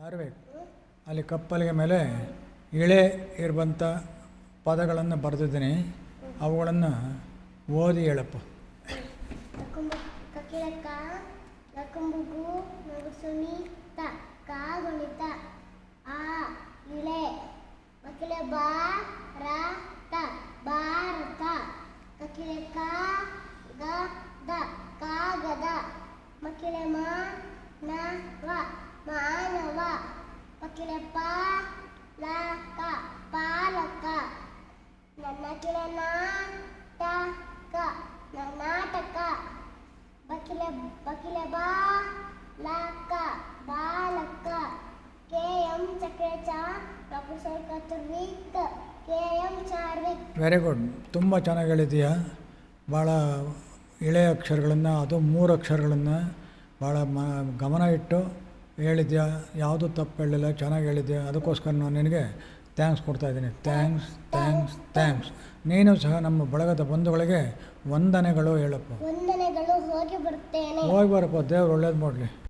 ಚಾರ್ವೇಕ್ ಅಲ್ಲಿ ಕಪ್ಪಲಿಗೆ ಮೇಲೆ ಇಳೆ ಇರುವಂಥ ಪದಗಳನ್ನು ಬರೆದಿದ್ದೀನಿ. ಅವುಗಳನ್ನು ಓದಿ ಹೇಳಪ್ಪ. ಭಾರತ ಗ, ದ ಕಾಗದ ಮಕಿಲೆ, ಮ, ನ, ವ ಮಾನವ ಮಕಿಲೆ ಬಾ ಲ ಕ ಪಾಲಕ. ನನ್ನ ಕಿಲೆ ನಾಟಕ ನಾಟಕ. ಬಕಿಲೆ ಬಕಿಲೆ ಬಾ ಲಕ ಬಾಲಕ. ಕೆ ಎಂ ಚಾ ಪ್ರೊಫೆಸರ್ ಕತುರ್ವಿಕ್ ಕೆ ಎಂ ಚಾರ್ವಿಕ್. ವೆರಿ ಗುಡ್ ತುಂಬ ಚೆನ್ನಾಗಿ ಹೇಳಿದೀಯಾ. ಭಾಳ ಇಳೆಯ ಅಕ್ಷರಗಳನ್ನು, ಅದು ಮೂರು ಅಕ್ಷರಗಳನ್ನು ಭಾಳ ಮ, ಗಮನ ಇಟ್ಟು ಹೇಳಿದ್ಯಾ? ಯಾವುದೂ ತಪ್ಪು ಹೇಳಿಲ್ಲ ಚೆನ್ನಾಗಿ ಹೇಳಿದ್ಯಾ? ಅದಕ್ಕೋಸ್ಕರ ನಾನು ನಿನಗೆ ಥ್ಯಾಂಕ್ಸ್ ಕೊಡ್ತಾಯಿದ್ದೀನಿ ಥ್ಯಾಂಕ್ಸ್ ಥ್ಯಾಂಕ್ಸ್ ಥ್ಯಾಂಕ್ಸ್ ನೀನು ಸಹ ನಮ್ಮ ಬಳಗದ ಬಂಧುಗಳಿಗೆ ವಂದನೆಗಳು ಹೇಳಪ್ಪ. ವಂದನೆಗಳು ಹೋಗಿ ಹೋಗಿ ಬರಪ್ಪ. ದೇವ್ರು ಒಳ್ಳೇದು ಮಾಡಲಿ.